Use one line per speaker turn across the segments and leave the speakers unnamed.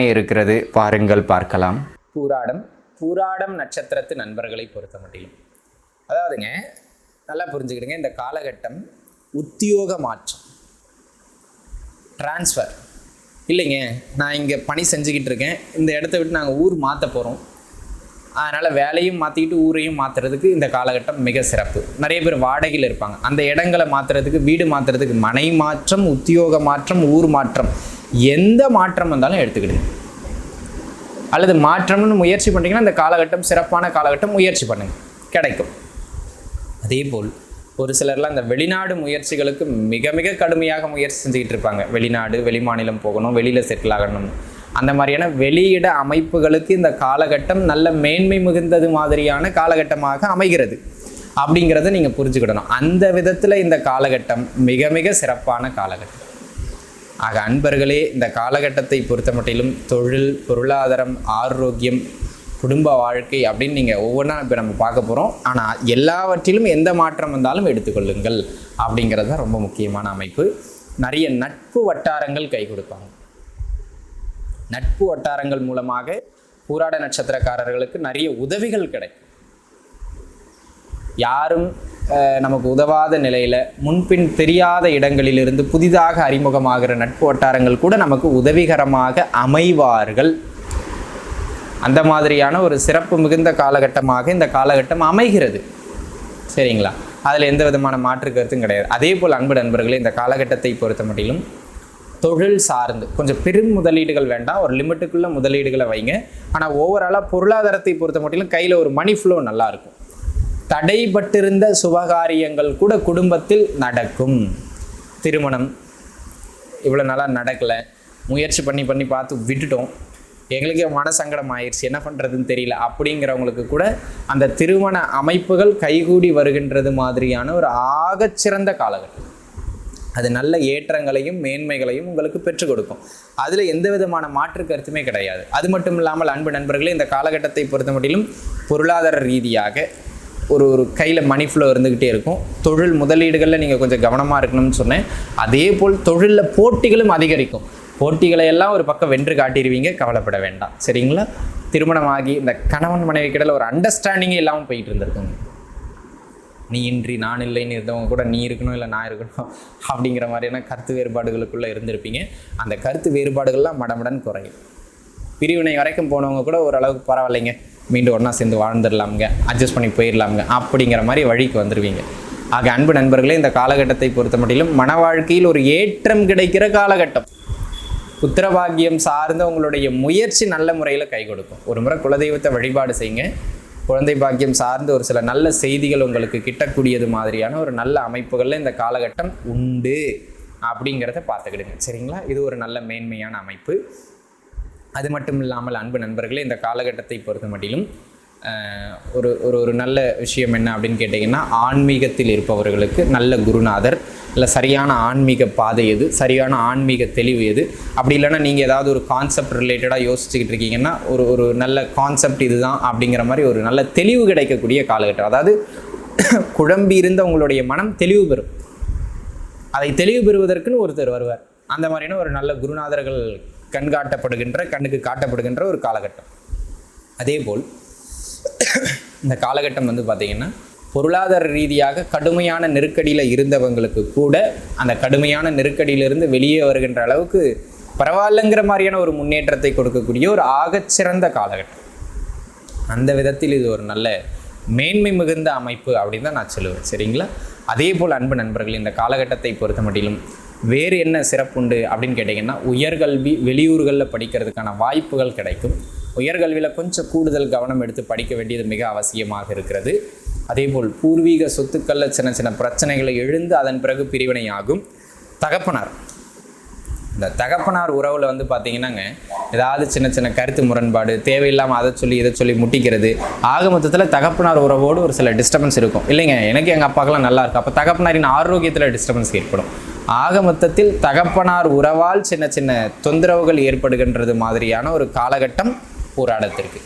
அமைய இருக்கிறது பாருங்கள் பார்க்கலாம். பூராடம் பூராடம் நட்சத்திரத்து நண்பர்களை பொறுத்த மட்டிலும். அதாவதுங்க நல்லா புரிஞ்சுக்கிடுங்க இந்த காலகட்டம் உத்தியோக மாற்றம். டிரான்ஸ்ஃபர் இல்லைங்க நான் இங்கே பணி செஞ்சுக்கிட்டு இருக்கேன். இந்த இடத்த விட்டு நாங்கள் ஊர் மாற்ற போகிறோம் அதனால் வேலையும் மாற்றிக்கிட்டு ஊரையும் மாற்றுறதுக்கு இந்த காலகட்டம் மிக சிறப்பு. நிறைய பேர் வாடகையில் இருப்பாங்க. அந்த இடங்களை மாற்றுறதுக்கு வீடு மாற்றுறதுக்கு மனை மாற்றம் உத்தியோக மாற்றம் ஊர் மாற்றம். எந்த மாற்றம் வந்தாலும் எடுத்துக்கிடுங்க அல்லது மாற்றம்னு முயற்சி பண்ணுறீங்கன்னா இந்த காலகட்டம் சிறப்பான காலகட்டம் முயற்சி பண்ணுங்க கிடைக்கும். அதே போல் ஒரு சிலர்லாம் அந்த வெளிநாடு முயற்சிகளுக்கு மிக மிக கடுமையாக முயற்சி செஞ்சுக்கிட்டு இருப்பாங்க. வெளிநாடு வெளிமாநிலம் போகணும் வெளியில் செட்டில் ஆகணும். அந்த மாதிரியான வெளியிட அமைப்புகளுக்கு இந்த காலகட்டம் நல்ல மேன்மை மிகுந்தது மாதிரியான காலகட்டமாக அமைகிறது. அப்படிங்கிறத நீங்கள் புரிஞ்சுக்கிடணும். அந்த விதத்தில் இந்த காலகட்டம் மிக மிக சிறப்பான காலகட்டம். ஆக அன்பர்களே இந்த காலகட்டத்தை பொறுத்த மட்டிலும் தொழில் பொருளாதாரம் ஆரோக்கியம் குடும்ப வாழ்க்கை அப்படின்னு நீங்கள் ஒவ்வொன்றா இப்போ நம்ம பார்க்க போகிறோம் ஆனால் எல்லாவற்றிலும் எந்த மாற்றம் வந்தாலும் எடுத்துக்கொள்ளுங்கள் அப்படிங்கிறது தான் ரொம்ப முக்கியமான அமைப்பு. நிறைய நட்பு வட்டாரங்கள் கை கொடுப்பாங்க. நட்பு வட்டாரங்கள் மூலமாக பூராட நட்சத்திரக்காரர்களுக்கு நிறைய உதவிகள் கிடைக்கும். யாரும் நமக்கு உதவாத நிலையில் முன்பின் தெரியாத இடங்களிலிருந்து புதிதாக அறிமுகமாகிற நட்பு வட்டாரங்கள் கூட நமக்கு உதவிகரமாக அமைவார்கள். அந்த மாதிரியான ஒரு சிறப்பு மிகுந்த காலகட்டமாக இந்த காலகட்டம் அமைகிறது. சரிங்களா? அதில் எந்த விதமான மாற்று கருத்தும் கிடையாது. அதே போல் அன்பு நண்பர்களே இந்த காலகட்டத்தை பொறுத்த மட்டிலும் தொழில் சார்ந்து கொஞ்சம் பெரும் முதலீடுகள் வேண்டாம் ஒரு லிமிட்டுக்குள்ளே முதலீடுகளை வைங்க. ஆனால் ஓவராலாக பொருளாதாரத்தை பொறுத்த மட்டிலும் கையில் ஒரு மணி ஃப்ளோ நல்லாயிருக்கும் தடைபட்டிருந்த சுபகாரியங்கள் கூட குடும்பத்தில் நடக்கும். திருமணம் இவ்வளோ நாளாக நடக்கலை. முயற்சி பண்ணி பண்ணி பார்த்து விட்டுட்டோம். எங்களுக்கே மனசங்கடம் ஆயிடுச்சு. என்ன பண்ணுறதுன்னு தெரியல. அப்படிங்கிறவங்களுக்கு கூட அந்த திருமண அமைப்புகள் கைகூடி வருகின்றது மாதிரியான ஒரு ஆகச்சிறந்த காலகட்டம். அது நல்ல ஏற்றங்களையும் மேன்மைகளையும் உங்களுக்கு பெற்றுக் கொடுக்கும். அதில் எந்த விதமான மாற்று கருத்துமே கிடையாது. அது மட்டும் இல்லாமல் அன்பு நண்பர்களே இந்த காலகட்டத்தை பொறுத்த மட்டிலும் பொருளாதார ரீதியாக ஒரு ஒரு கையில் மணி ஃப்ளோ இருந்துக்கிட்டே இருக்கும். தொழில் முதலீடுகளில் நீங்கள் கொஞ்சம் கவனமாக இருக்கணும்னு சொன்னேன். அதே போல் தொழிலில் போட்டிகளும் அதிகரிக்கும். போட்டிகளை எல்லாம் ஒரு பக்கம் வென்று காட்டிடுவீங்க கவலைப்பட வேண்டாம். சரிங்களா? திருமணமாகி இந்த கணவன் மனைவி கிடையில் ஒரு அண்டர்ஸ்டாண்டிங்கே இல்லாமல் போயிட்டு இருந்திருக்குங்க. நீ இன்றி நான் இல்லைன்னு இருந்தவங்க கூட நீ இருக்கணும் இல்லை நான் இருக்கணும் அப்படிங்கிற மாதிரியான கருத்து வேறுபாடுகளுக்குள்ளே இருந்திருப்பீங்க. அந்த கருத்து வேறுபாடுகள்லாம் மடமடன் குறையும். பிரிவினை வரைக்கும் போனவங்க கூட ஓரளவுக்கு பரவாயில்லைங்க. மீண்டும் ஒன்றா சேர்ந்து வாழ்ந்துடலாமுங்க அட்ஜஸ்ட் பண்ணி போயிடலாமுங்க அப்படிங்கிற மாதிரி வழிக்கு வந்துடுவீங்க ஆக அன்பு நண்பர்களே இந்த காலகட்டத்தை பொறுத்த மட்டிலும் மன வாழ்க்கையில் ஒரு ஏற்றம் கிடைக்கிற காலகட்டம். புத்திரபாகியம் சார்ந்த உங்களுடைய முயற்சி நல்ல முறையில் கை கொடுக்கும். ஒரு முறை குலதெய்வத்தை வழிபாடு செய்யுங்க. குழந்தை பாக்கியம் சார்ந்த ஒரு சில நல்ல செய்திகள் உங்களுக்கு கிட்டக்கூடியது மாதிரியான ஒரு நல்ல அமைப்புகளில் இந்த காலகட்டம் உண்டு அப்படிங்கிறத பார்த்துக்கிடுங்க. சரிங்களா? இது ஒரு நல்ல மேன்மையான அமைப்பு. அது மட்டும் இல்லாமல் அன்பு நண்பர்களே இந்த காலகட்டத்தை பொறுத்த மட்டிலும் ஒரு ஒரு ஒரு நல்ல விஷயம் என்ன அப்படின்னு கேட்டிங்கன்னா ஆன்மீகத்தில் இருப்பவர்களுக்கு நல்ல குருநாதர் இல்லை சரியான ஆன்மீக பாதை எது சரியான ஆன்மீக தெளிவு எது அப்படி இல்லைன்னா நீங்கள் ஏதாவது ஒரு கான்செப்ட் ரிலேட்டடாக யோசிச்சுக்கிட்டு இருக்கீங்கன்னா ஒரு ஒரு நல்ல கான்செப்ட் இதுதான் அப்படிங்கிற மாதிரி ஒரு நல்ல தெளிவு கிடைக்கக்கூடிய காலகட்டம். அதாவது குழம்பி இருந்த உங்களுடைய மனம் தெளிவு பெறும். அதை தெளிவு பெறுவதற்குன்னு ஒருத்தர் வருவார். அந்த மாதிரியான ஒரு நல்ல குருநாதர்கள் கண் காட்டப்படுகின்ற கண்ணுக்கு காட்டப்படுகின்ற ஒரு காலகட்டம். அதேபோல் இந்த காலகட்டம் வந்து பார்த்திங்கன்னா பொருளாதார ரீதியாக கடுமையான நெருக்கடியில் இருந்தவங்களுக்கு கூட அந்த கடுமையான நெருக்கடியிலிருந்து வெளியே வருகின்ற அளவுக்கு பரவாயில்லைங்கிற மாதிரியான ஒரு முன்னேற்றத்தை கொடுக்கக்கூடிய ஒரு ஆகச்சிறந்த காலகட்டம். அந்த விதத்தில் இது ஒரு நல்ல மேன்மை மிகுந்த அமைப்பு அப்படின்னு தான் நான் சொல்லுவேன். சரிங்களா? அதே போல் அன்பு நண்பர்கள் இந்த காலகட்டத்தை பொறுத்த மட்டிலும் வேறு என்ன சிறப்புண்டு அப்படின்னு கேட்டிங்கன்னா உயர்கல்வி வெளியூர்களில் படிக்கிறதுக்கான வாய்ப்புகள் கிடைக்கும். உயர்கல்வியில் கொஞ்சம் கூடுதல் கவனம் எடுத்து படிக்க வேண்டியது மிக அவசியமாக இருக்கிறது. அதேபோல் பூர்வீக சொத்துக்களில் சின்ன சின்ன பிரச்சனைகளை எழுந்து அதன் பிறகு பிரிவினை ஆகும் தகப்பனார் இந்த தகப்பனார் உறவில் வந்து பார்த்தீங்கன்னாங்க ஏதாவது சின்ன சின்ன கருத்து முரண்பாடு தேவையில்லாமல் அதை சொல்லி இதை சொல்லி முட்டிக்கிறது ஆக மொத்தத்தில் தகப்பனார் உறவோடு ஒரு சில டிஸ்டர்பன்ஸ் இருக்கும். இல்லைங்க எனக்கு எங்கள் அப்பாக்கெல்லாம் நல்லா இருக்கும். அப்போ தகப்பனாரின் ஆரோக்கியத்தில் டிஸ்டர்பன்ஸ் ஏற்படும். ஆக மொத்தத்தில் தகப்பனார் உறவால் சின்ன சின்ன தொந்தரவுகள் ஏற்படுகின்றது மாதிரியான ஒரு காலகட்டம் போராடத்திற்கு.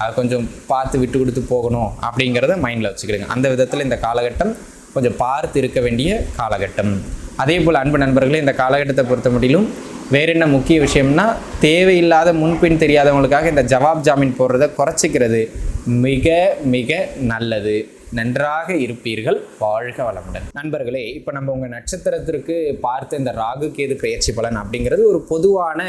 அதை கொஞ்சம் பார்த்து விட்டு கொடுத்து போகணும் அப்படிங்கிறத மைண்டில் வச்சுக்கிடுங்க. அந்த விதத்தில் இந்த காலகட்டம் கொஞ்சம் பார்த்து இருக்க வேண்டிய காலகட்டம். அதே போல் அன்பு நண்பர்களே இந்த காலகட்டத்தை பொறுத்த முடியலும் வேற என்ன முக்கிய விஷயம்னா தேவையில்லாத முன்பின் தெரியாதவங்களுக்காக இந்த ஜவாப் ஜாமீன் போடுறத குறைச்சிக்கிறது. மிக மிக நல்லது. நன்றாக இருப்பீர்கள். வாழ்க வளமுடன். நண்பர்களே இப்போ நம்ம உங்கள் நட்சத்திரத்திற்கு பார்த்த இந்த ராகு கேது பயிற்சி பலன் அப்படிங்கிறது ஒரு பொதுவான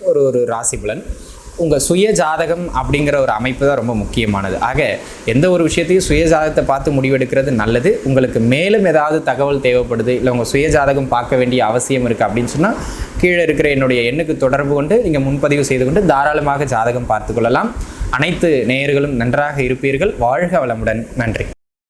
ஒரு ஒரு ராசி பலன். உங்கள் சுய ஜாதகம் அப்படிங்கிற ஒரு அமைப்பு தான் ரொம்ப முக்கியமானது. ஆக எந்த ஒரு விஷயத்தையும் சுய ஜாதகத்தை பார்த்து முடிவெடுக்கிறது நல்லது. உங்களுக்கு மேலும் ஏதாவது தகவல் தேவைப்படுது இல்லை உங்கள் சுய ஜாதகம் பார்க்க வேண்டிய அவசியம் இருக்குது அப்படின்னு சொன்னால் கீழே இருக்கிற என்னுடைய எண்ணுக்கு தொடர்பு கொண்டு நீங்கள் முன்பதிவு செய்து கொண்டு தாராளமாக ஜாதகம் பார்த்துக்கொள்ளலாம் அனைத்து நேயர்களும் நன்றாக இருப்பீர்கள். வாழ்க வளமுடன். நன்றி.